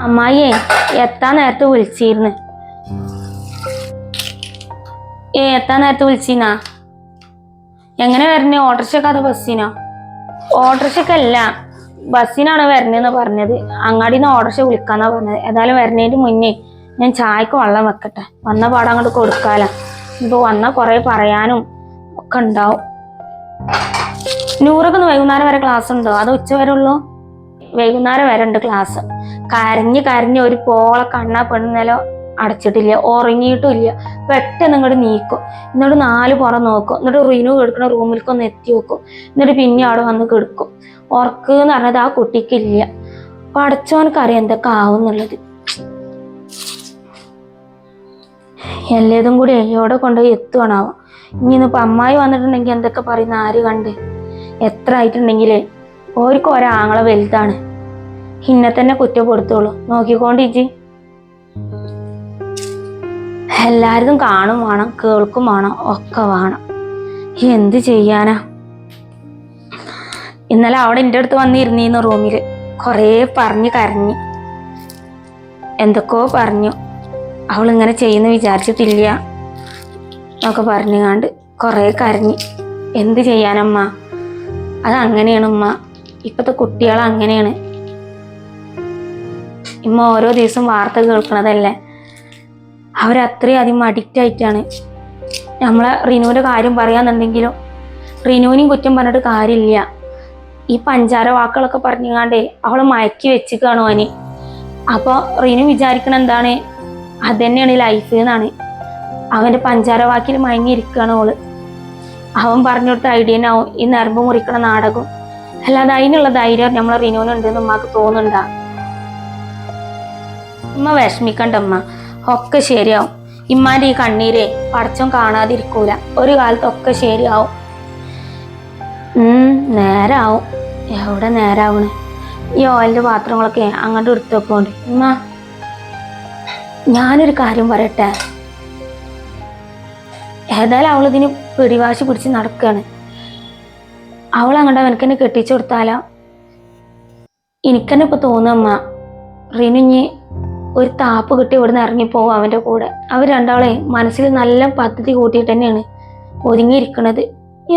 അമ്മായിയെ എത്താൻ നേരത്തെ വിളിച്ചിരുന്നു. ഏ എത്താൻ നേരത്തെ വിളിച്ചിനാ? എങ്ങനെ വരണേ? ഓട്ടോറിക്ഷക്ക് അത് ബസ്സിനോ? ഓട്ടോറിക്ഷക്കല്ല ബസ്സിനാണ് വരണേന്ന് പറഞ്ഞത്. അങ്ങാടിന്ന് ഓട്ടോറിക്ഷ വിളിക്കാന്നാ പറഞ്ഞത്. ഏതായാലും വരണേന്റെ മുന്നേ ഞാൻ ചായക്ക് വെള്ളം വെക്കട്ടെ. വന്ന പാടം അങ്ങോട്ട് കൊടുക്കാലോ. ഇപ്പൊ വന്ന കുറെ പറയാനും ഒക്കെ ഉണ്ടാവും. നൂറൊക്കെ വൈകുന്നേരം വരെ ക്ലാസ് ഉണ്ടോ അത് ഉച്ച വരെ ഉള്ളൂ? വൈകുന്നേരം വരെ ഉണ്ട് ക്ലാസ് കരഞ്ഞ് കരഞ്ഞ് ഒരു പോളെ കണ്ണാ പെണ്ണുന്നല്ലോ അടച്ചിട്ടില്ല ഉറങ്ങിയിട്ടില്ല പെട്ടെന്ന് ഇങ്ങോട്ട് നീക്കും. എന്നിട്ട് നാല് പുറം നോക്കും. എന്നിട്ട് റീനു കിടക്കുന്ന റൂമിലേക്ക് ഒന്ന് എത്തി വെക്കും. എന്നിട്ട് പിന്നെ അവിടെ വന്ന് കിടക്കും. ഉറക്ക് എന്ന് പറഞ്ഞത് ആ കുട്ടിക്കില്ല. അറിയാം എന്തൊക്കെ ആവും എന്നുള്ളത് എല്ലാതും കൂടി എവിടെ കൊണ്ടുപോയി എത്തുവാണാവോ ഇനി ഇന്നിപ്പോ അമ്മായി വന്നിട്ടുണ്ടെങ്കിൽ എന്തൊക്കെ പറയുന്ന ആര് കണ്ട്? എത്ര ആയിട്ടുണ്ടെങ്കിലേ? ഓർക്ക് ഒരാങ്ങളെ വലുതാണ്. ഇന്നെ തന്നെ കുറ്റപ്പെടുത്തോളൂ നോക്കിക്കൊണ്ട് ഇജി എല്ലാവരും കാണും വേണം കേൾക്കും വേണം ഒക്കെ വേണം. എന്ത് ചെയ്യാനാ? ഇന്നലെ അവിടെ എന്റെ അടുത്ത് വന്നിരുന്നീന്ന് റൂമിൽ കുറേ പറഞ്ഞു കരഞ്ഞു. എന്തൊക്കെയോ പറഞ്ഞു. അവൾ ഇങ്ങനെ ചെയ്യുന്ന വിചാരിച്ചിട്ടില്ല എന്നൊക്കെ പറഞ്ഞുകാണ്ട് കുറേ കരഞ്ഞു. എന്ത് ചെയ്യാനമ്മ? അതങ്ങനെയാണ് ഉമ്മ. ഇപ്പോഴത്തെ കുട്ടികൾ അങ്ങനെയാണ് ഇമ്മ ഓരോ ദിവസം വാർത്ത കേൾക്കണതല്ലേ? അവരത്രയും അധികം അഡിക്റ്റ് ആയിട്ടാണ്. നമ്മളെ റിനുവിന്റെ കാര്യം പറയാന്നുണ്ടെങ്കിലും റിനുവിനെയും കുറ്റം പറഞ്ഞിട്ട് കാര്യമില്ല. ഈ പഞ്ചാര വാക്കുകളൊക്കെ പറഞ്ഞുങ്ങാണ്ടേ അവളെ മയക്കി വെച്ചിക്കാണോ അവന് അപ്പോൾ റിനു വിചാരിക്കണ എന്താണ്? അതന്നെയാണ് ലൈഫ് എന്നാണ്. അവന്റെ പഞ്ചാര വാക്കിൽ മയങ്ങിയിരിക്കുകയാണ് ഓൾ. അവൻ പറഞ്ഞു കൊടുത്ത ഐഡിയനാവും ഈ നരമ്പ് മുറിക്കണ നാടകം. അല്ലാതെ അതിനുള്ള ധൈര്യം നമ്മളെ റിനുവിനുണ്ടെന്ന് ഉമ്മക്ക് തോന്നുന്നുണ്ടാ? ഉമ്മ വിഷമിക്കണ്ട ഉമ്മ ഒക്കെ ശരിയാവും. ഇമ്മാന്റെ ഈ കണ്ണീരെ പടച്ചം കാണാതിരിക്കൂല. ഒരു കാലത്തൊക്കെ ശരിയാവും. നേരാവും. എവിടെ നേരാവണ്? ഈ ഓയിലിന്റെ പാത്രങ്ങളൊക്കെ അങ്ങോട്ട് എടുത്തു വെക്കോണ്ട്. ഉമ്മ ഞാനൊരു കാര്യം പറയട്ടെ? ഏതായാലും അവളിതിന് പിടിവാശി പിടിച്ച് നടക്കുകയാണ് അവൾ അങ്ങോട്ട് അവനക്കെന്നെ കെട്ടിച്ചു കൊടുത്താലോ? എനിക്കെന്നെ ഇപ്പൊ തോന്നുമ്മ റിനുഞ്ഞ് ഒരു താപ്പ് കിട്ടി ഇവിടുന്ന് ഇറങ്ങിപ്പോവും അവന്റെ കൂടെ. അവർ രണ്ടാളെ മനസ്സിൽ നല്ല പദ്ധതി കൂട്ടിയിട്ട് തന്നെയാണ് ഒതുങ്ങിയിരിക്കണത്.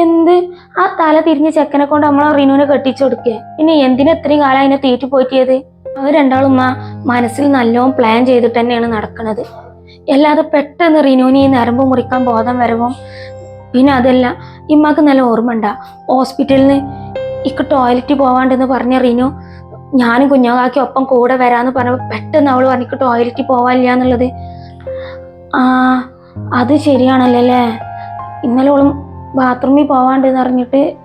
എന്ത്? ആ തല തിരിഞ്ഞ് ചെക്കനെ കൊണ്ട് നമ്മളെ റിനുവിനെ കെട്ടിച്ചു കൊടുക്കുക പിന്നെ എന്തിനാ ഇത്രയും കാലം അതിനെ തീറ്റി പോറ്റിയത്? അവർ രണ്ടാളും ആ മനസ്സിൽ നല്ലോണം പ്ലാൻ ചെയ്തിട്ട് തന്നെയാണ് നടക്കുന്നത് അല്ലാതെ പെട്ടെന്ന് റിനുവിന് ഈ നരമ്പ് മുറിക്കാൻ ബോധം വരവും. പിന്നെ അതല്ല ഇമ്മക്ക് നല്ല ഓർമ്മ ഉണ്ടാ ഹോസ്പിറ്റലിൽ ഇക്ക ടോയ്ലറ്റിൽ പോവാണ്ടെന്ന് പറഞ്ഞ റിനു ഞാനും കുഞ്ഞാകാക്കി ഒപ്പം കൂടെ വരാന്ന് പറഞ്ഞപ്പോൾ പെട്ടെന്ന് അവൾ പറഞ്ഞിട്ട് ടോയ്ലറ്റിൽ പോവാനില്ല എന്നുള്ളത്. ആ അത് ശരിയാണല്ലോ അല്ലേ ഇന്നലെ ഓളും ബാത്റൂമിൽ പോവാണ്ടെന്ന് അറിഞ്ഞിട്ട്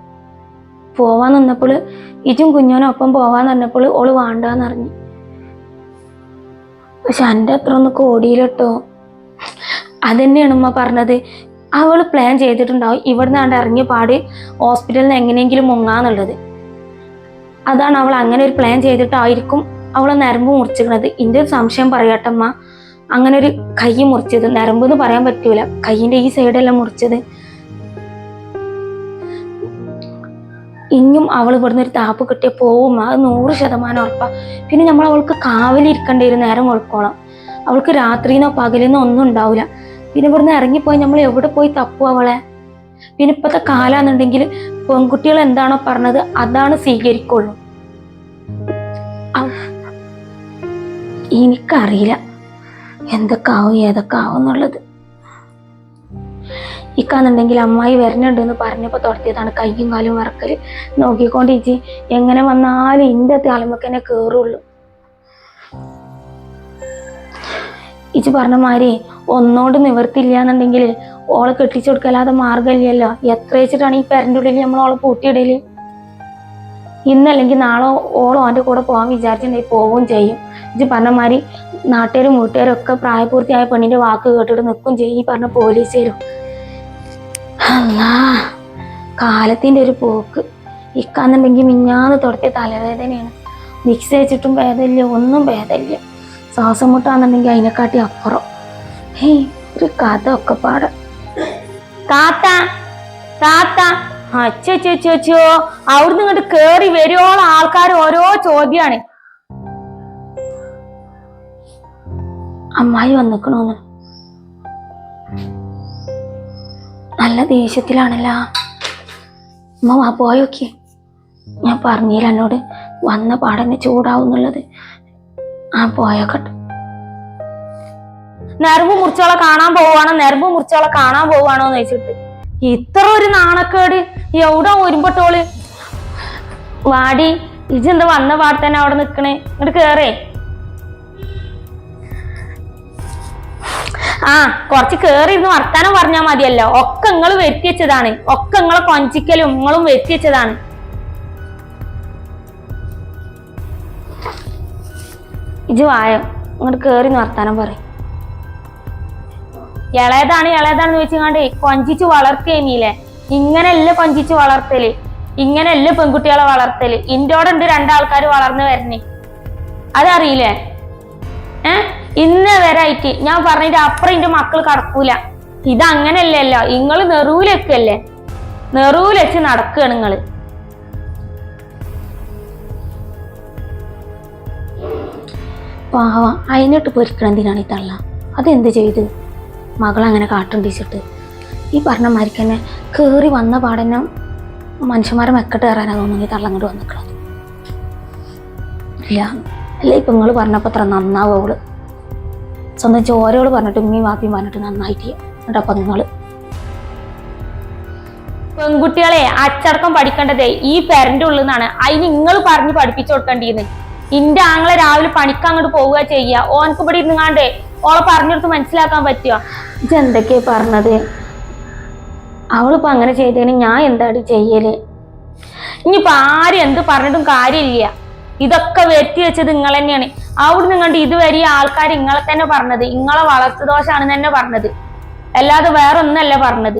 പോവാൻ നിന്നപ്പോൾ ഇജും കുഞ്ഞോനും പോവാൻ പറഞ്ഞപ്പോൾ ഓൾ വേണ്ടാന്ന് അറിഞ്ഞു. പക്ഷെ എന്റെ അത്ര ഒന്ന് കോടിയിലിട്ടോ. അതന്നെയാണ് ഉമ്മ പറഞ്ഞത്. അവൾ പ്ലാൻ ചെയ്തിട്ടുണ്ടാവും. ഇവിടെ നിന്നാണ്ട് ഇറങ്ങിയ പാട് ഹോസ്പിറ്റലിൽ എങ്ങനെയെങ്കിലും മുങ്ങാന്നുള്ളത്. അതാണ് അവൾ അങ്ങനെ ഒരു പ്ലാൻ ചെയ്തിട്ടായിരിക്കും അവൾ നരമ്പ് മുറിച്ചിരിക്കുന്നത്. എന്റെ ഒരു സംശയം പറയാട്ടമ്മ. അങ്ങനെ ഒരു കൈ മുറിച്ചത്. നരമ്പ് എന്ന് പറയാൻ പറ്റൂല. കൈയിന്റെ ഈ സൈഡെല്ലാം മുറിച്ചത്. ഇനിയും അവൾ ഇവിടുന്ന് ഒരു താപ്പ് കിട്ടിയ പോവും. അത് നൂറ് ശതമാനം ഉറപ്പാ. പിന്നെ നമ്മൾ അവൾക്ക് കാവലിരിക്കേണ്ടി വരും. നേരം ഉൾക്കോളാം അവൾക്ക് രാത്രിന്നോ പകലിന്നോ ഒന്നും ഉണ്ടാവില്ല പിന്നെ ഇവിടുന്ന് ഇറങ്ങിപ്പോയി നമ്മൾ എവിടെ പോയി തപ്പു അവളെ? പിന്നെ ഇപ്പത്തെ കാലാന്നുണ്ടെങ്കിൽ പെൺകുട്ടികൾ എന്താണോ പറഞ്ഞത് അതാണ് സ്വീകരിക്കുള്ളൂ. എനിക്കറിയില്ല. എന്തൊക്കെ ആവും ഏതൊക്കെ ആവും എന്നുള്ളത്. ഇക്കാന്നുണ്ടെങ്കിൽ അമ്മായി വരണുണ്ട് എന്ന് പറഞ്ഞപ്പോൾ തുടത്തിയതാണ് കയ്യും കാലും വറക്കൽ നോക്കിക്കൊണ്ട് ഇച്ചി എങ്ങനെ വന്നാലും ഇന്റെ തലമക്കനെ ഇച്ചി പറഞ്ഞ മാതിരി ഒന്നോട് നിവർത്തില്ല എന്നുണ്ടെങ്കിൽ ഓളെ കെട്ടിച്ചു കൊടുക്കല്ലാതെ മാർഗമില്ലല്ലോ എത്ര വെച്ചിട്ടാണ് ഈ പെരന്റെ ഉള്ളിൽ നമ്മൾ ഓളെ പൂട്ടിയിടൽ? ഇന്നല്ലെങ്കിൽ നാളെ ഓളോ അവന്റെ കൂടെ പോകാൻ വിചാരിച്ചിട്ടുണ്ടെങ്കിൽ പോവുകയും ചെയ്യും. ഇത് പറഞ്ഞ മാതിരി നാട്ടുകാരും വീട്ടുകാരും ഒക്കെ പ്രായപൂർത്തിയായ പെണ്ണിന്റെ വാക്ക് കേട്ടിട്ട് നിൽക്കും ചെയ്യും. ഈ പറഞ്ഞ പോലീസുകാരും. അല്ലാ കാലത്തിന്റെ ഒരു പോക്ക്. ഇക്കാന്നുണ്ടെങ്കിൽ മിഞ്ഞാന്ന് തുടത്തിയ തലവേദനയാണ്. മിക്സ് വെച്ചിട്ടും ഭേദമില്ല ഒന്നും ഭേദമില്ല. ശ്വാസം മുട്ടാന്നുണ്ടെങ്കിൽ അതിനെക്കാട്ടി അപ്പുറം. ഹേയ് ഒരു കഥ ഒക്കെ പാടാം. താത്ത താത്ത. അച്ചോ അവിടുന്ന് ഇങ്ങോട്ട് കേറി വരുവോളം ആൾക്കാർ ഓരോ ചോദ്യാണ്. അമ്മായി വന്നിക്കണോന്ന്. നല്ല ദേഷ്യത്തിലാണല്ലോ. അമ്മ പോയോക്കെ ഞാൻ പറഞ്ഞില്ല എന്നോട്. വന്ന പാടന്നെ ചൂടാവുന്നുള്ളത് ആ പോയോക്കട്ടെ. നെർവ് മുറിച്ചോളെ കാണാൻ പോവാണോ നെർവ് മുറിച്ചോളെ കാണാൻ പോവാണോ എന്ന് ഇത്ര ഒരു നാണക്കേട്. എവിടെ ഒരുമ്പട്ടോൾ വാടി ഇജെന്താ വന്ന പാടെ തന്നെ അവിടെ നിക്കണേ? ഇങ്ങോട്ട് കേറേ. ആ കുറച്ച് കേറി ഇരുന്ന് വർത്താനം പറഞ്ഞാ മതിയല്ലോ. ഒക്കെ നിങ്ങൾ വെറ്റിച്ചതാണ് ഒക്കെ നിങ്ങളെ കൊഞ്ചിക്കലും നിങ്ങളും വെറ്റിച്ചതാണ് ഇജ് വായോ. ഇങ്ങോട്ട് കേറി വർത്താനം പറയും. ഇളയതാണ് ഇളയതാണെന്ന് വെച്ചുകൊണ്ട് കൊഞ്ചിച്ച് വളർത്തിയേമിയില്ലേ ഇങ്ങനെയല്ല കൊഞ്ചിച്ച് വളർത്തൽ? ഇങ്ങനെയല്ല പെൺകുട്ടികളെ വളർത്തൽ? ഇന്റോടെ ഉണ്ട് രണ്ടാൾക്കാർ വളർന്നു വരണേ. അതറിയില്ലേ? ഏ? ഇന്ന് വരായിട്ട് ഞാൻ പറഞ്ഞിട്ട് അപ്പുറം എന്റെ മക്കൾ കടക്കൂല. ഇത് അങ്ങനല്ലല്ലോ നിങ്ങൾ നെറൂലൊക്കെയല്ലേ നെറൂലെച്ച് നടക്കുകയാണ് നിങ്ങൾ പാവ. അതിനിട്ട് പൊരിക്കണം എന്തിനാണ് ഈ തള്ള? അതെന്ത് ചെയ്തു? മകൾ അങ്ങനെ കാട്ടുണ്ടിച്ചിട്ട് ഈ പറഞ്ഞ മാതിരിക്ക് തന്നെ കയറി വന്ന പാടന്നെ മനുഷ്യന്മാരെ മെക്കെട്ട് കയറാനാ തോന്നുന്നു. ഈ വന്നിട്ടുള്ളത് ഇല്ല. അല്ല ഇപ്പം നിങ്ങൾ പറഞ്ഞപ്പോൾ അത്ര നന്നാവും അവൾ? സ്വന്തം ചോരകൾ പറഞ്ഞിട്ട് ഉമ്മയും വാപ്പിയും പറഞ്ഞിട്ട് നന്നായിട്ട് എന്നിട്ടപ്പൊ നിങ്ങൾ പെൺകുട്ടികളെ അച്ചടക്കം പഠിക്കേണ്ടതേ ഈ പെരന്റെ ഉള്ളിൽ നിന്നാണ് അതിന് നിങ്ങൾ പറഞ്ഞ് പഠിപ്പിച്ചു കൊടുക്കേണ്ടിന്ന്. ഇന്റെ ആങ്ങളെ രാവിലെ പണിക്ക് അങ്ങോട്ട് പോവുക ചെയ്യുക ഓനക്ക് ഇവിടെ ഇരുന്നാണ്ടേ ഓളെ പറഞ്ഞെടുത്ത് മനസ്സിലാക്കാൻ പറ്റുമോ ഇത് എന്തൊക്കെയാ പറഞ്ഞത്? അവളിപ്പോ അങ്ങനെ ചെയ്തതിന് ഞാൻ എന്താടി ചെയ്യൽ? ഇനിയിപ്പൊ ആരും എന്ത് പറഞ്ഞിട്ടും കാര്യമില്ല. ഇതൊക്കെ വെറ്റി വെച്ചത് നിങ്ങൾ തന്നെയാണ്. അവിടുന്ന് കണ്ട് ഇതുവരെ ആൾക്കാർ ഇങ്ങളെ തന്നെ പറഞ്ഞത്. ഇങ്ങളെ വളർത്തു ദോഷാണെന്ന് തന്നെ പറഞ്ഞത്. അല്ലാതെ വേറെ ഒന്നല്ല പറഞ്ഞത്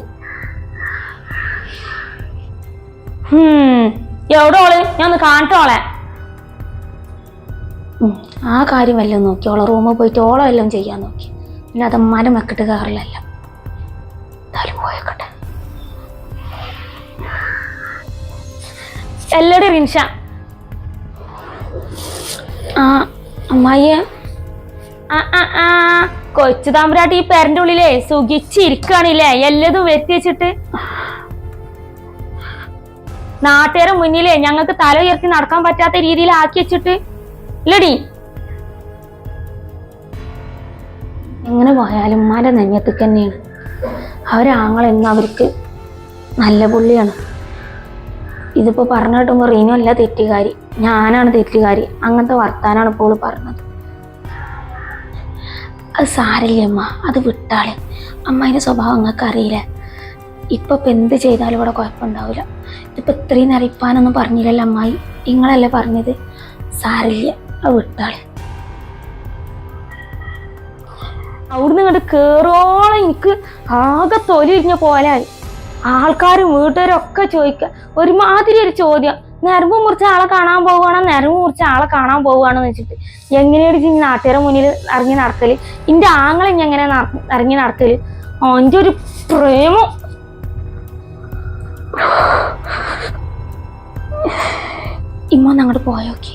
എവിടെ ഓൾ? ഞാൻ ഒന്ന് കാണട്ടോളെ ആ കാര്യം വല്ലതും നോക്കി. ഓളെ റൂമിൽ പോയിട്ട് ഓളെ വല്ലതും ചെയ്യാൻ നോക്കി. പിന്നെ അത് അമ്മാരെ വെക്കിട്ട് കയറില്ലല്ല എന്തായാലും പോയേക്കട്ടെ. എല്ലടി റിൻഷ. ആ അമ്മായിയെ. ആ ആ ആ. കൊച്ചു താമ്പരാട്ടി ഈ പേരന്റെ ഉള്ളിലേ സുഖിച്ചിരിക്കാണില്ലേ എല്ലതും വെത്തിച്ചിട്ട് നാട്ടുകാരെ മുന്നിലേ ഞങ്ങൾക്ക് തല ഉയർത്തി നടക്കാൻ പറ്റാത്ത രീതിയിൽ ആക്കി വെച്ചിട്ട്. ഇല്ലടി. എങ്ങനെ പോയാലും മല നെഞ്ഞത്തേക്ക് തന്നെയാണ്. അവരാങ്ങളെന്ന് അവർക്ക് നല്ല പുള്ളിയാണ്. ഇതിപ്പോൾ പറഞ്ഞു കിട്ടുമ്പോൾ റീനു അല്ല തെറ്റുകാരി ഞാനാണ് തെറ്റുകാരി. അങ്ങനത്തെ വർത്താനാണ് ഇപ്പോൾ പറഞ്ഞത്. അത് സാരില്ല അമ്മ അത് വിട്ടാളെ അമ്മേന്റെ സ്വഭാവം നിങ്ങൾക്ക് അറിയില്ല. ഇപ്പം ഇപ്പം എന്ത് ചെയ്താലും ഇവിടെ കുഴപ്പമുണ്ടാവില്ല. ഇതിപ്പോൾ ഇത്രയും നേരം ഇപ്പാനൊന്നും പറഞ്ഞില്ലല്ലോ അമ്മായി. നിങ്ങളല്ലേ പറഞ്ഞത്? സാരില്ല അത് വിട്ടാളെ അവിടുന്ന് ഇങ്ങോട്ട് കേറോളം എനിക്ക് ആകെ തൊലി ഇരിഞ്ഞ പോലായി ആൾക്കാരും വീട്ടുകാരും ഒക്കെ ചോദിക്കുക ഒരുമാതിരി ഒരു ചോദ്യം. നരമ്പ് മുറിച്ച ആളെ കാണാൻ പോവുകയാണോ? നരമ്പ് മുറിച്ച ആളെ കാണാൻ പോവുകയാണോ എന്ന് വെച്ചിട്ട് എങ്ങനെയാണ് ഈ നാട്ടുകാരുടെ മുന്നിൽ ഇറങ്ങി നടക്കൽ? എന്റെ ആങ്ങളെ ഇനി എങ്ങനെ ഇറങ്ങി നടക്കൽ? അവന്റെ ഒരു പ്രേമം. ഇമ്മ അങ്ങോട്ട് പോയോക്കെ.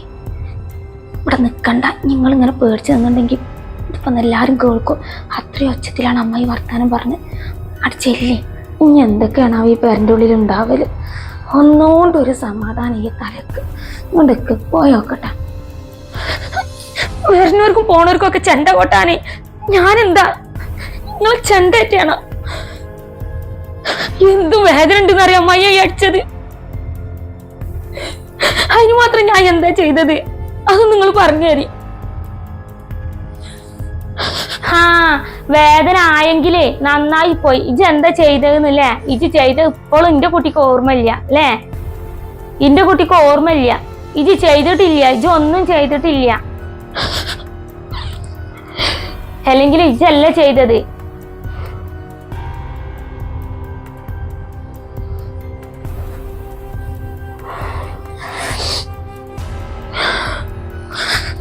ഇവിടെ നിൽക്കണ്ട നിങ്ങൾ ഇങ്ങനെ പേടിച്ച് നിന്നുണ്ടെങ്കിൽ ഇതിപ്പം എല്ലാവരും കേൾക്കും. അത്രയും ഒച്ചത്തിലാണ് അമ്മായി വർത്താനം പറഞ്ഞ്. അവിടെ ചെല്ലി. ഇനി എന്തൊക്കെയാണ് ഈ പേരന്റെ ഉള്ളിൽ ഉണ്ടാവൽ ഒന്നുകൊണ്ട് ഒരു സമാധാനം ഈ തലക്ക്. ഇങ്ങോട്ടേക്ക് പോയോക്കട്ടെ വരുന്നവർക്കും പോണവർക്കും ഒക്കെ ചെണ്ട കൊട്ടാനേ. ഞാനെന്താ? നിങ്ങൾ ചെണ്ടേറ്റാണോ എന്തും വേദന ഉണ്ടെന്ന് അറിയാം അമ്മയെ അടിച്ചത്? അതിന് മാത്രം ഞാൻ എന്താ ചെയ്തത്? അത് നിങ്ങൾ പറഞ്ഞു തരി. ആ വേദന ആയെങ്കിലേ നന്നായി പോയി. ഇജ് എന്താ ചെയ്തതെന്നല്ലേ? ഇജ് ചെയ്ത ഇപ്പോഴും എന്റെ കുട്ടിക്ക് ഓർമ്മയില്ല അല്ലേ? എന്റെ കുട്ടിക്ക് ഓർമ്മയില്ല. ഇജ് ചെയ്തിട്ടില്ല ഇജ് ഒന്നും ചെയ്തിട്ടില്ല. അല്ലെങ്കിൽ ഇജല്ല ചെയ്തത്.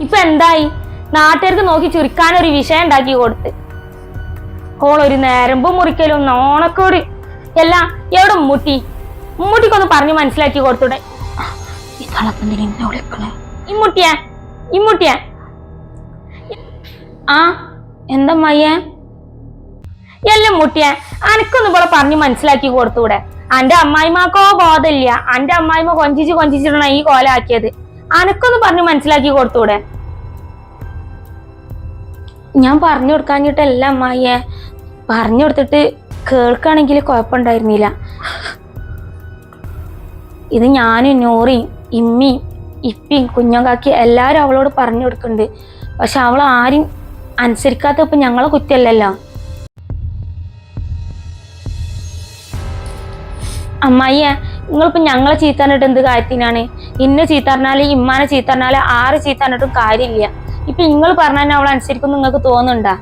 ഇപ്പൊ എന്തായി? നാട്ടുകാർക്ക് നോക്കി ചുരുക്കാൻ ഒരു വിഷയം ഉണ്ടാക്കി കൊടുത്ത്. ഒരു നേരമ്പ് മുറിക്കലും നോണക്കോട് എല്ലാം എവിടെ മുട്ടി. മുട്ടിക്കൊന്ന് പറഞ്ഞു മനസ്സിലാക്കി കൊടുത്തൂടെ. ഇമ്മുട്ടിയാ ഇമ്മുട്ടിയാ ആ എന്താ മയ്യ എല്ലാം മുട്ടിയ. അനക്കൊന്നും ഇവിടെ പറഞ്ഞ് മനസ്സിലാക്കി കൊടുത്തൂടെ. അന്റെ അമ്മായിമാക്കോ ബോധമില്ല. അന്റെ അമ്മായിമ കൊഞ്ചിച്ച് കൊഞ്ചിച്ചിട്ടാണ് ഈ കോലാക്കിയത്. അനക്കൊന്ന് പറഞ്ഞു മനസ്സിലാക്കി കൊടുത്തൂടെ. ഞാൻ പറഞ്ഞു കൊടുക്കാഞ്ഞിട്ടല്ല അമ്മായിയെ. പറഞ്ഞു കൊടുത്തിട്ട് കേൾക്കാണെങ്കിൽ കുഴപ്പമുണ്ടായിരുന്നില്ല. ഇത് ഞാനും നൂറിയും ഇമ്മിയും ഇപ്പിയും കുഞ്ഞങ്കാക്കി എല്ലാവരും അവളോട് പറഞ്ഞു കൊടുക്കുന്നുണ്ട്. പക്ഷെ അവൾ ആരും അനുസരിക്കാത്ത ഇപ്പം ഞങ്ങളെ കുറ്റമല്ലല്ലോ. അമ്മായിയെ നിങ്ങളിപ്പോൾ ഞങ്ങളെ ചീത്തറിഞ്ഞിട്ട് എന്ത് കാര്യത്തിനാണ്? ഇന്ന ചീത്തറിഞ്ഞാൽ ഇമ്മാനെ ചീത്തറിഞ്ഞാൽ ആറ് ചീത്ത കാര്യമില്ല. ഇപ്പൊ നിങ്ങൾ പറഞ്ഞ അവൾ അനുസരിക്കും നിങ്ങൾക്ക് തോന്നുന്നുണ്ടാ?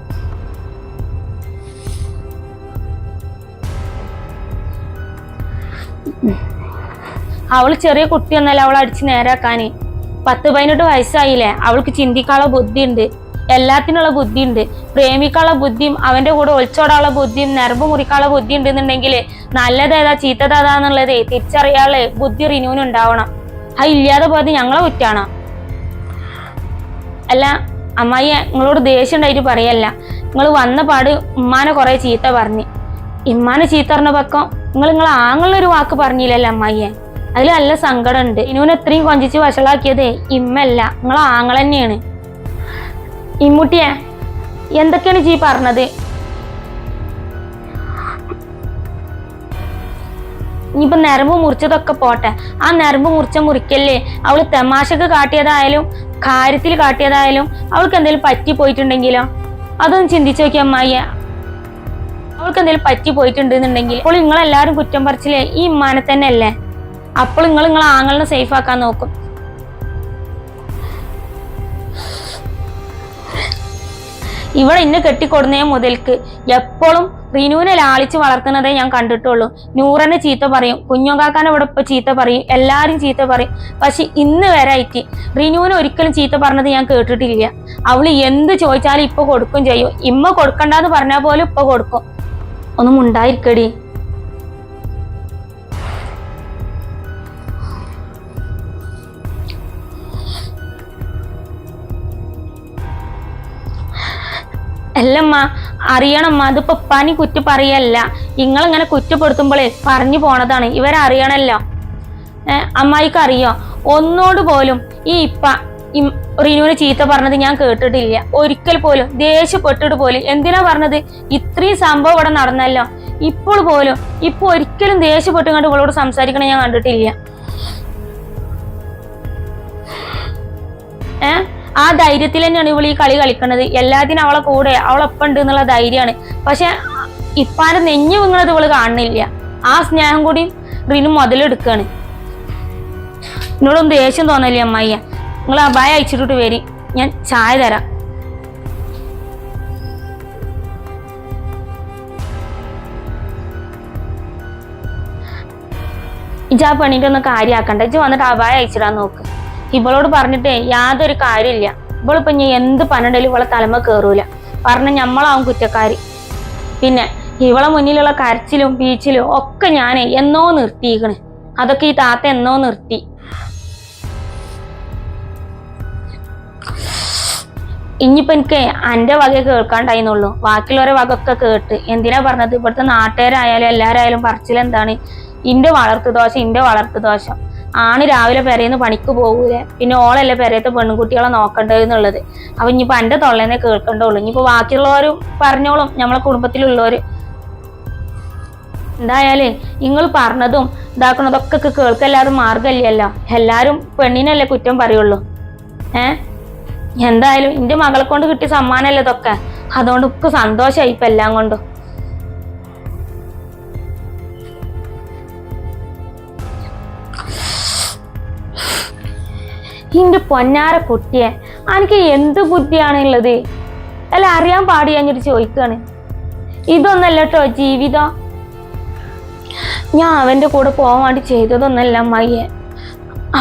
അവൾ ചെറിയ കുട്ടിയൊന്നല്ല അവൾ അടിച്ച് നേരാക്കാന്. പത്ത് പതിനെട്ട് വയസ്സായില്ലേ? അവൾക്ക് ചിന്തിക്കാനുള്ള ബുദ്ധിയുണ്ട്. എല്ലാത്തിനുള്ള ബുദ്ധിയുണ്ട്. പ്രേമിക്കാനുള്ള ബുദ്ധിയും അവന്റെ കൂടെ ഒളിച്ചോടാനുള്ള ബുദ്ധിയും നരമ്പ് മുറിക്കാനുള്ള ബുദ്ധി ഉണ്ടെന്നുണ്ടെങ്കിൽ നല്ലതേതാ ചീത്തതേതാന്നുള്ളത് തിരിച്ചറിയാനുള്ള ബുദ്ധി റിന്യൂനുണ്ടാവണം അത് ഇല്ലാതെ പോയത് ഞങ്ങളെ കുറ്റാണോ? അല്ല അമ്മായി നിങ്ങളോട് ദേഷ്യം ഉണ്ടായിട്ട് പറയല്ല. നിങ്ങൾ വന്ന പാട് ഉമ്മാനെ കുറെ ചീത്ത പറഞ്ഞ്. ഇമ്മാനെ ചീത്ത പറഞ്ഞ പക്കം നിങ്ങൾ നിങ്ങൾ ആങ്ങളൊരു വാക്ക് പറഞ്ഞില്ലല്ലോ അമ്മായിയെ. അതിൽ നല്ല സങ്കടമുണ്ട്. ഇനുവിനെ എത്രയും കൊഞ്ചിച്ച് വഷളാക്കിയത് ഇമ്മല്ല നിങ്ങൾ ആങ്ങൾ തന്നെയാണ്. ഇമ്മുട്ടിയെ എന്തൊക്കെയാണ് ചീ പറഞ്ഞത്? ഇനിയിപ്പൊ നരമ്പ് മുറിച്ചതൊക്കെ പോട്ടെ. ആ നരമ്പ് മുറിച്ച മുറിക്കല്ലേ അവൾ തമാശക്ക് കാട്ടിയതായാലും കാര്യത്തിൽ കാട്ടിയതായാലും അവൾക്ക് എന്തെങ്കിലും പറ്റി പോയിട്ടുണ്ടെങ്കിലോ? അതൊന്ന് ചിന്തിച്ചു നോക്കിയ അമ്മായി അവൾക്ക് എന്തെങ്കിലും പറ്റി പോയിട്ടുണ്ടെന്നുണ്ടെങ്കിൽ അപ്പോൾ നിങ്ങളെല്ലാരും കുറ്റം പറിച്ചില്ലേ ഈ ഇമ്മാനെ തന്നെ അല്ലേ അപ്പോൾ നിങ്ങൾ നിങ്ങളെ ആങ്ങളിനെ സേഫ് ആക്കാൻ നോക്കും. ഇവിടെ ഇന്ന് കെട്ടിക്കൊടുന്നേ മുതൽക്ക്. എപ്പോഴും റിനുവിനെ ലാളിച്ച് വളർത്തുന്നതേ ഞാൻ കണ്ടിട്ടുള്ളൂ. നൂറനെ ചീത്ത പറയും കുഞ്ഞോക്കാക്കാനെ ഇവിടെ ഇപ്പൊ ചീത്ത പറയും എല്ലാരും ചീത്ത പറയും. പക്ഷെ ഇന്ന് വരെ ആയിട്ട് റിനുവിനെ ഒരിക്കലും ചീത്ത പറഞ്ഞത് ഞാൻ കേട്ടിട്ടില്ല. അവൾ എന്ത് ചോദിച്ചാലും ഇപ്പൊ കൊടുക്കും ചെയ്യും. ഇമ്മ കൊടുക്കണ്ടെന്ന് പറഞ്ഞാൽ പോലും ഇപ്പൊ കൊടുക്കും. ഒന്നും ഉണ്ടായിരിക്കടി. അല്ലമ്മ അറിയണമ്മ അതിപ്പോ പനി കുറ്റ പറയല്ല. നിങ്ങളിങ്ങനെ കുറ്റപ്പെടുത്തുമ്പോഴേ പറഞ്ഞു പോണതാണ് ഇവരറിയണല്ലോ അമ്മായിക്ക് അറിയോ? ഒന്നോട് പോലും ഈ ഇപ്പ റിനുവിന് ചീത്ത പറഞ്ഞത് ഞാൻ കേട്ടിട്ടില്ല. ഒരിക്കൽ പോലും ദേഷ്യപ്പെട്ടിട്ട് പോലും എന്തിനാ പറഞ്ഞത്? ഇത്രയും സംഭവം ഇവിടെ നടന്നല്ലോ. ഇപ്പോൾ പോലും ഇപ്പൊ ഒരിക്കലും ദേഷ്യപ്പെട്ട് കണ്ട് ഇവളോട് സംസാരിക്കണ ഞാൻ കണ്ടിട്ടില്ല. ഏ ആ ധൈര്യത്തിൽ തന്നെയാണ് ഇവൾ ഈ കളി കളിക്കണത്. എല്ലാത്തിനും അവളെ കൂടെ അവളൊപ്പം ഉണ്ട് എന്നുള്ള ധൈര്യമാണ്. പക്ഷെ ഇപ്പാരെ നെഞ്ഞു വിങ്ങണത് ഇവൾ കാണുന്നില്ല. ആ സ്നേഹം കൂടി റിനു മുതലെടുക്കാണ്. എന്നോടൊന്നും ദേഷ്യം തോന്നല്ലേ അമ്മായിയ. നിങ്ങൾ ആ അപായ അയച്ചിട്ട് വരി. ഞാൻ ചായ തരാം. ഇജ് ആ പെണ്ണിന്റെ ഒന്ന് കാര്യാക്കണ്ട. ഇജ് വന്നിട്ട് അപായ അയച്ചിടാൻ നോക്ക്. ഇവളോട് പറഞ്ഞിട്ടേ യാതൊരു കാര്യമില്ല. ഇവളിപ്പോ ഞാൻ എന്ത് പണിണ്ടെങ്കിലും ഇവളെ തലമ കേറൂല. പറഞ്ഞ ഞമ്മളാവും കുറ്റക്കാരി. പിന്നെ ഇവളെ മുന്നിലുള്ള കരച്ചിലും പീച്ചിലും ഒക്കെ ഞാനേ എന്നോ നിർത്തിയിക്കണ്. അതൊക്കെ ഈ താത്ത എന്നോ നിർത്തി. ഇനിയിപ്പോ എനിക്ക് എന്റെ വക കേൾക്കാണ്ടായിന്നുള്ളൂ. ബാക്കിയുള്ളവരെ വക ഒക്കെ കേട്ട്. എന്തിനാ പറഞ്ഞത്? ഇവിടുത്തെ നാട്ടുകാരായാലും എല്ലാരായാലും പറച്ചിലെന്താണ്? ഇന്റെ വളർത്തു ദോഷം ഇന്റെ വളർത്തു ദോഷം. ആണ് രാവിലെ പെരേന്ന് പണിക്ക് പോകൂല പിന്നെ ഓളല്ലേ പെരയത്തെ പെൺകുട്ടികളെ നോക്കണ്ടത് എന്നുള്ളത് അപ്പൊ ഇനിയിപ്പോ എന്റെ തൊള്ളേനെ കേൾക്കണ്ടുള്ളൂ ഇനിയിപ്പോ ബാക്കിയുള്ളവരും പറഞ്ഞോളും നമ്മളെ കുടുംബത്തിലുള്ളവര്. എന്തായാലേ നിങ്ങൾ പറഞ്ഞതും ഇതാക്കണതൊക്കെ കേൾക്കല്ലാതെ മാർഗമില്ലല്ലോ എല്ലാരും പെണ്ണിനല്ലേ കുറ്റം പറയുള്ളൂ. ഏ? എന്തായാലും എന്റെ മകളെ കൊണ്ട് കിട്ടിയ സമ്മാനമല്ലേ ഇതൊക്കെ. അതുകൊണ്ട് ഒക്കെ സന്തോഷമായി ഇപ്പൊ എല്ലാം കൊണ്ടും. ഇന്റെ പൊന്നാര കുട്ടിയെ. എനിക്ക് എന്ത് ബുദ്ധിയാണുള്ളത് അല്ല അറിയാൻ പാടി കഴിഞ്ഞിട്ട് ചോദിക്കാണ്. ഇതൊന്നല്ല കേട്ടോ ജീവിതം. ഞാൻ അവന്റെ കൂടെ പോകാൻ വേണ്ടി ചെയ്തതൊന്നല്ല അമ്മയെ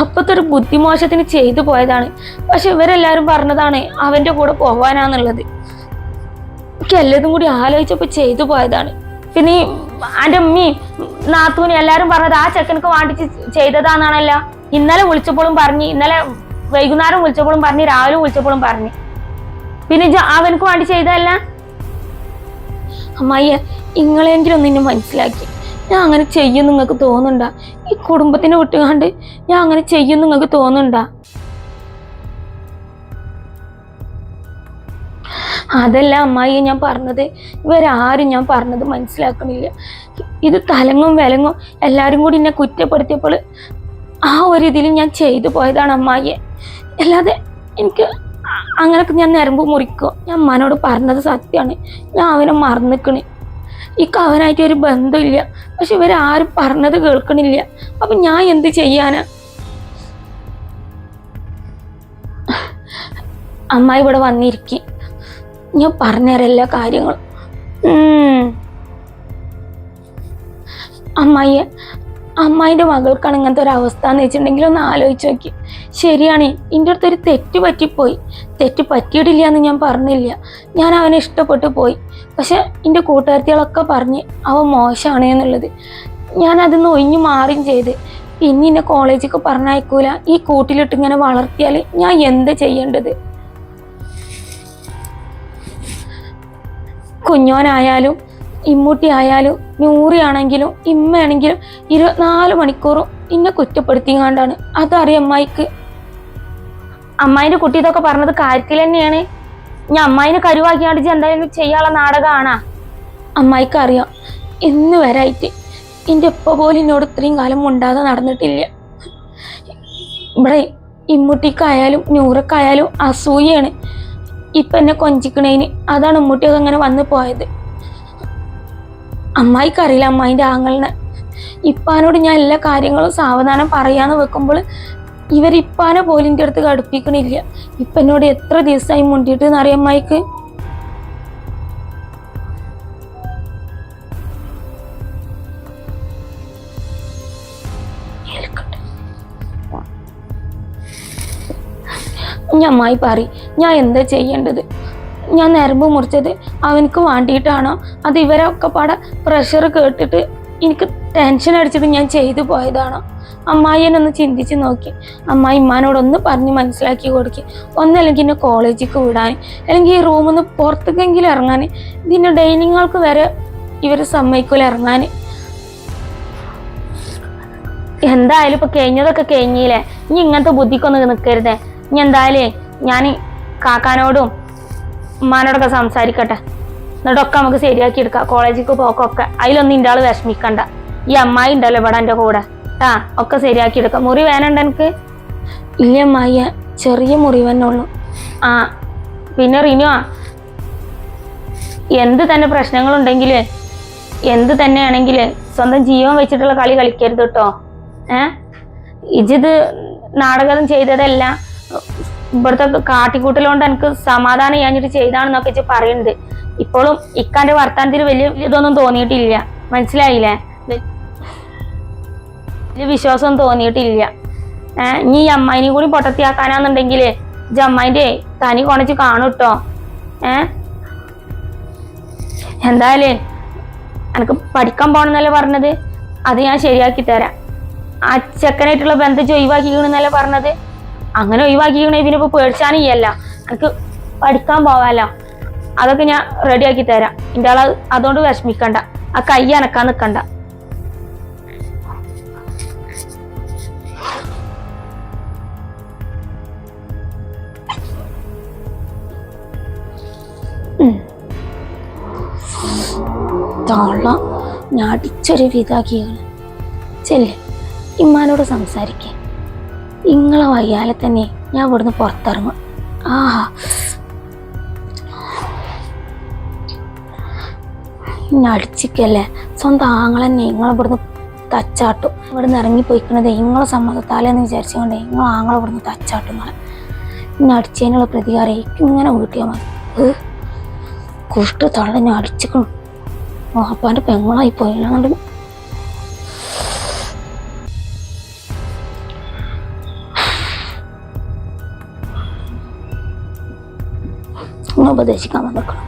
അപ്പത്തെ ഒരു ബുദ്ധിമോശത്തിന് ചെയ്തു പോയതാണ്. പക്ഷെ ഇവരെല്ലാരും പറഞ്ഞതാണ് അവന്റെ കൂടെ പോവാനാന്നുള്ളത്. എനിക്ക് എല്ലാതും കൂടി ആലോചിച്ചപ്പോൾ ചെയ്തു പോയതാണ്. പിന്നെ എന്റെ ഉമ്മയും നാത്തൂനും എല്ലാരും പറഞ്ഞത് ആ ചെക്കനക്ക് വാണ്ടിച്ച് ചെയ്തതാന്നാണല്ലോ. ഇന്നലെ വിളിച്ചപ്പോഴും പറഞ്ഞു ഇന്നലെ വൈകുന്നേരം വിളിച്ചപ്പോഴും പറഞ്ഞു രാവിലെ വിളിച്ചപ്പോഴും പറഞ്ഞു. പിന്നെ അവനക്ക് വേണ്ടി ചെയ്തതല്ല? അമ്മായി നിങ്ങളെങ്കിലും ഒന്ന് എന്നെ മനസ്സിലാക്കി. ഞാൻ അങ്ങനെ ചെയ്യും നിങ്ങൾക്ക് തോന്നുന്നുണ്ട? ഈ കുടുംബത്തിനെ വിട്ടുകാണ്ട് ഞാൻ അങ്ങനെ ചെയ്യും നിങ്ങൾക്ക് തോന്നുന്നുണ്ടാ? അതല്ല അമ്മായി ഞാൻ പറഞ്ഞത്. ഇവരാരും ഞാൻ പറഞ്ഞത് മനസ്സിലാക്കണില്ല. ഇത് തലങ്ങും വിലങ്ങും എല്ലാവരും കൂടി എന്നെ കുറ്റപ്പെടുത്തിയപ്പോൾ ആ ഒരു ഇതിൽ ഞാൻ ചെയ്തു പോയതാണ് അമ്മായിയെ. അല്ലാതെ എനിക്ക് അങ്ങനൊക്കെ ഞാൻ നിരമ്പ് മുറിക്കുക. ഞാൻ അമ്മനോട് പറഞ്ഞത് സത്യമാണ്. ഞാൻ അവനെ മറന്നിക്കണ്. ഇക്ക് അവനായിട്ട് ഒരു ബന്ധമില്ല. പക്ഷെ ഇവരാരും പറഞ്ഞത് കേൾക്കണില്ല. അപ്പൊ ഞാൻ എന്ത് ചെയ്യാനാ? അമ്മായി ഇവിടെ വന്നിരിക്കും. ഞാൻ പറഞ്ഞുതരാം എല്ലാ കാര്യങ്ങളും അമ്മായി അമ്മായിയെ അമ്മായിന്റെ മകൾക്കാണ് ഇങ്ങനത്തെ ഒരു അവസ്ഥ എന്ന് വെച്ചിട്ടുണ്ടെങ്കിൽ ഒന്ന് ആലോചിച്ച് നോക്കി. ശരിയാണ് എന്റെ അടുത്തൊരു തെറ്റ് പറ്റിപ്പോയി. തെറ്റ് പറ്റിയിട്ടില്ല എന്ന് ഞാൻ പറഞ്ഞില്ല. ഞാൻ അവനെ ഇഷ്ടപ്പെട്ടു പോയി. പക്ഷെ എന്റെ കൂട്ടുകാരത്തികളൊക്കെ പറഞ്ഞ് അവൻ മോശമാണ് എന്നുള്ളത്. ഞാൻ അതിന്ന് ഒഴിഞ്ഞു മാറുകയും ചെയ്ത്. പിന്നെ എന്നെ കോളേജൊക്കെ പറഞ്ഞയക്കൂല. ഈ കൂട്ടിലിട്ട് ഇങ്ങനെ വളർത്തിയാൽ ഞാൻ എന്താ ചെയ്യേണ്ടത്? കുഞ്ഞോനായാലും ഇമ്മൂട്ടി ആയാലും നൂറിയാണെങ്കിലും ഇമ്മയാണെങ്കിലും ഇരുപത്തിനാല് മണിക്കൂറും ഇന്നെ കുറ്റപ്പെടുത്തിങ്ങാണ്ടാണ്. അതറിയാം അമ്മായിക്ക്. അമ്മായിന്റെ കുട്ടി ഇതൊക്കെ പറഞ്ഞത് കാര്യത്തിൽ തന്നെയാണ്. ഞാൻ അമ്മായിനെ കരുവാക്കിയാണ്ട് എന്തായാലും ചെയ്യാനുള്ള നാടകമാണാ അമ്മായിക്ക് അറിയാം ഇന്ന് വരായിട്ട് എന്റെ ഉപ്പ പോലും എന്നോട് ഇത്രയും കാലം മുണ്ടാതെ നടന്നിട്ടില്ല. ഇവിടെ ഇമ്മൂട്ടിക്കായാലും നൂറക്കായാലും അസൂയാണ് ഇപ്പൊ എന്നെ കൊഞ്ചിക്കണേന്. അതാണ് ഇമ്മൂട്ടിയൊക്കെ അങ്ങനെ വന്നു പോയത്. അമ്മായിക്കറിയില്ല അമ്മായിന്റെ ആങ്ങളിനെ. ഇപ്പാനോട് ഞാൻ എല്ലാ കാര്യങ്ങളും സാവധാനം പറയാന്ന് വെക്കുമ്പോൾ ഇവരിപ്പാനെ പോലും എന്റെ അടുത്ത് കടുപ്പിക്കണില്ല. ഇപ്പനോട് എത്ര ദിവസമായി മുണ്ടിയിട്ട് എന്നറിയാം അമ്മായിക്ക്. ഞാൻ അമ്മായി പറ ഞാൻ എന്താ ചെയ്യേണ്ടത്? ഞാൻ നരമ്പ് മുറിച്ചത് അവനക്ക് വേണ്ടിയിട്ടാണോ. അത് ഇവരൊക്കെ പാടെ പ്രഷർ കേട്ടിട്ട് എനിക്ക് ടെൻഷൻ അടിച്ചിട്ട് ഞാൻ ചെയ്തു പോയതാണോ. അമ്മായിയെ ഒന്ന് ചിന്തിച്ച് നോക്കി. അമ്മായി ഇമ്മാനോടൊന്ന് പറഞ്ഞ് മനസ്സിലാക്കി കൊടുക്കി. ഒന്നല്ലെങ്കിൽ എന്നെ കോളേജിലേക്ക് വിടാൻ. അല്ലെങ്കിൽ ഈ റൂമിൽ നിന്ന് പുറത്തേക്കെങ്കിലും ഇറങ്ങാൻ. ഇതിന്റെ ഡൈനിങ് ഹാൾക്ക് വരെ ഇവർ സമ്മതിക്കൂല ഇറങ്ങാൻ. എന്തായാലും ഇപ്പൊ കഴിഞ്ഞതൊക്കെ കഴിഞ്ഞില്ലേ? ഇനി ഇങ്ങനത്തെ ബുദ്ധിക്കൊന്നും നിൽക്കരുതേ ഇനി എന്തായാലേ ഞാൻ കാക്കാനോടും ഉമ്മാനോടൊക്കെ സംസാരിക്കട്ടെ. എന്നിട്ടൊക്കെ നമുക്ക് ശരിയാക്കി എടുക്കാം. കോളേജിലേക്ക് പോക്കൊക്കെ. അതിലൊന്നും ഇന്റെ ആൾ വിഷമിക്കണ്ട. ഈ അമ്മായി ഉണ്ടല്ലോ ഇവിടെ എന്റെ കൂടെ. ആ ഒക്കെ ശരിയാക്കി എടുക്കാം. മുറി വേനണ്ട എനിക്ക്? ഇല്ല അമ്മായി ചെറിയ മുറി തന്നെ ഉള്ളൂ. ആ പിന്നെ റിനുവാ എന്ത് തന്നെ പ്രശ്നങ്ങളുണ്ടെങ്കിൽ എന്ത് തന്നെയാണെങ്കിൽ സ്വന്തം ജീവൻ വെച്ചിട്ടുള്ള കളി കളിക്കരുത് കേട്ടോ. ഏ? ഇജിത് നാടകം ചെയ്തതല്ല. ഇവിടുത്തെ കാട്ടിക്കൂട്ടലുകൊണ്ട് എനിക്ക് സമാധാനം ഞാനിട്ട് ചെയ്താണെന്നൊക്കെ വെച്ച് പറയുന്നുണ്ട്. ഇപ്പോഴും ഇക്കാന്റെ വർത്താനത്തിൽ വലിയ ഇതൊന്നും തോന്നിയിട്ടില്ല. മനസ്സിലായില്ലേ? വലിയ വിശ്വാസം തോന്നിയിട്ടില്ല. ഏഹ് ഇനി ഈ അമ്മായിനെയും കൂടി പൊട്ടത്തിയാക്കാനാന്നുണ്ടെങ്കിൽ ഇജ്ജ് അമ്മായിന്റെ തനി കൊണച്ച് കാണും കേട്ടോ ഏഹ് എന്തായാലേ എനിക്ക് പഠിക്കാൻ പോകണമെന്നല്ലേ പറഞ്ഞത്? അത് ഞാൻ ശരിയാക്കി തരാം. ആ ചെക്കനായിട്ടുള്ള ബന്ധം ഒഴിവാക്കിക്കണെന്നല്ലേ പറഞ്ഞത്? അങ്ങനെ ഒഴിവാക്കിക്കണേ പിന്നെ പേടിച്ചാനും പേടിച്ചാനില്ല എനിക്ക് പഠിക്കാൻ പോവാലോ അതൊക്കെ ഞാൻ റെഡിയാക്കി തരാം. എന്റെ ആളെ അതുകൊണ്ട് വിഷമിക്കണ്ട. ആ കൈ അനക്കാൻ നിൽക്കണ്ട ഞാൻ അടിച്ചൊരു വിതാക്കിയാണ് ചെല്ലേ ഇമ്മാനോട് സംസാരിക്കേ. ഇങ്ങളെ വയ്യാലെ തന്നെ ഞാൻ ഇവിടുന്ന് പുറത്തിറങ്ങും. ആഹാ. അടിച്ചിക്കല്ലേ? സ്വന്തം ആങ്ങളെന്നെ ഇങ്ങളെ ഇവിടുന്ന് തച്ചാട്ടും. ഇവിടുന്ന് ഇറങ്ങിപ്പോയിക്കണത് ഇങ്ങളെ സമ്മതത്താലെന്ന് വിചാരിച്ചുകൊണ്ട് ഇങ്ങളെ ആങ്ങളെ ഇവിടുന്ന് തച്ചാട്ടും നിങ്ങളെ ഇന്നെ അടിച്ചതിനുള്ള പ്രതികാരം ഇങ്ങനെ വീട്ടിയാൽ മതി. കുഷ്ട തള്ളനെ അടിച്ചിക്കണം. അപ്പാന്റെ പെങ്ങളായി പോയില്ല ഉപദേശിക്കാൻ വന്നിക്കണം